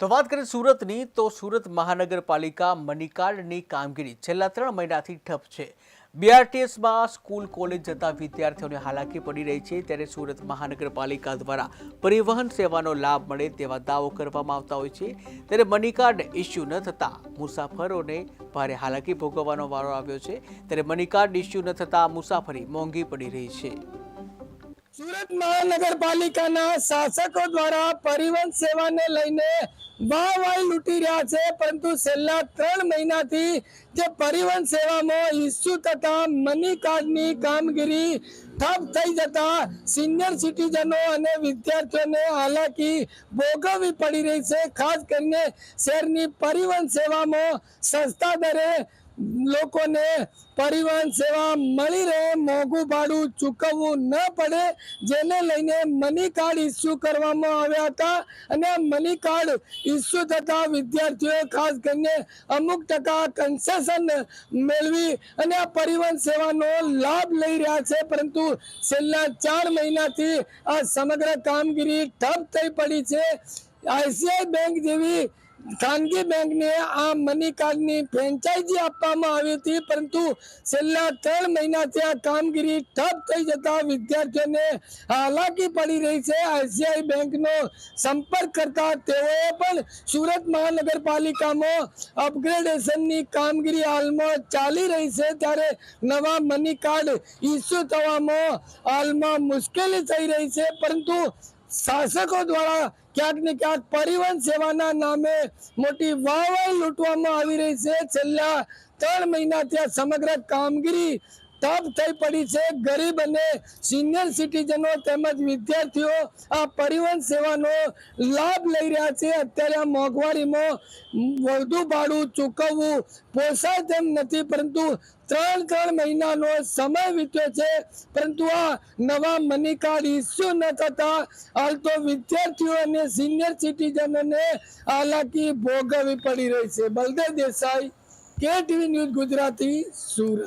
તો વાત કરીએ સુરતની, તો સુરત મહાનગરપાલિકા મનીકાર્ડની કામગીરી છેલ્લા ત્રણ મહિનાથી ઠપ છે. બીઆરટીએસમાં સ્કૂલ, કોલેજ જતા વિદ્યાર્થીઓને હાલાકી પડી રહી છે. ત્યારે સુરત મહાનગરપાલિકા દ્વારા પરિવહન સેવાનો લાભ મળે તેવા દાવો કરવામાં આવતા હોય છે. ત્યારે મનીકાર્ડ ઇસ્યુ ન થતાં મુસાફરોને ભારે હાલાકી ભોગવવાનો વારો આવ્યો છે. ત્યારે મનીકાર્ડ ઇસ્યુ ન થતાં મુસાફરી મોંઘી પડી રહી છે. સુરત મહાનગરપાલિકાના શાસકો દ્વારા પરિવહન સેવાને લઈને વાહવાહી વાહ લૂંટી રહ્યા છે, પરંતુ છેલ્લા ત્રણ મહિનાથી જે પરિવહન સેવામાં ઇસ્યુ તથા મની કાર્ડની કામગીરી ઠપ થઈ જતા સિનિયર સિટીઝનો અને વિદ્યાર્થીઓને હાલાકી ભોગવવી પડી રહી છે. ખાસ કરીને શહેરની પરિવહન સેવામાં સસ્તા દરે લોકોને પરિવહન સેવા મળી રહે, મોંઘું ભાડું ચૂકવવું ન પડે, જેને લઈને મની કાર્ડ ઇસ્યુ કરવામાં આવ્યા હતા. અને મની કાર્ડ ઇસ્યુ થતા વિદ્યાર્થીઓએ ખાસ કરીને અમુક ટકા કન્સેશન મેળવી અને પરિવહન સેવાનો લાભ લઈ રહ્યા છે. પરંતુ છેલ્લા ચાર મહિનાથી આ સમગ્ર કામગીરી ઠપ થઈ પડી છે. આઈસીઆઈ બેંક જેવી ખાનગી બેંકને આ મની કાર્ડની ફ્રેન્ચાઇઝી આપવામાં આવી હતી, પરંતુ છેલ્લા ત્રણ મહિનાથી આ કામગીરી ઠપ થઈ જતા વિદ્યાર્થીઓને હાલાકી પડી રહી છે. આઈસીઆઈ બેંકનો સંપર્ક કરતા તેઓએ પણ સુરત મહાનગરપાલિકામાં અપગ્રેડેશનની કામગીરી હાલમાં ચાલી રહી છે. ત્યારે નવા મની કાર્ડ ઇસ્યુ થવામાં હાલમાં મુશ્કેલી થઈ રહી છે, પરંતુ શાસકો દ્વારા ક્યાંક ને ક્યાંક પરિવહન સેવાના નામે મોટી વાહવાહી લૂંટવામાં આવી રહી છે. છેલ્લા ત્રણ મહિનાથી આ સમગ્ર કામગીરી ઠપ થઈ પડી છે. ગરીબ અને સિનિયર સિટીઝનો તેમજ વિદ્યાર્થીઓ આ પરિવહન સેવાનો લાભ લઈ રહ્યા છે. અત્યારે આ મોંઘવારીમાં વધુ ભાડું ચૂકવવું પોસાય તેમ નથી, પરંતુ ત્રણ ત્રણ મહિનાનો સમય વીત્યો છે. પરંતુ આ નવા મની કાર્ડ ઇસ્યુ ન થતા હાલ તો વિદ્યાર્થીઓ અને સિનિયર સિટીઝનોને હાલાકી ભોગવવી પડી રહી છે. બલદેવ દેસાઈ કે ટીવી ન્યૂઝ ગુજરાતી, સુરત.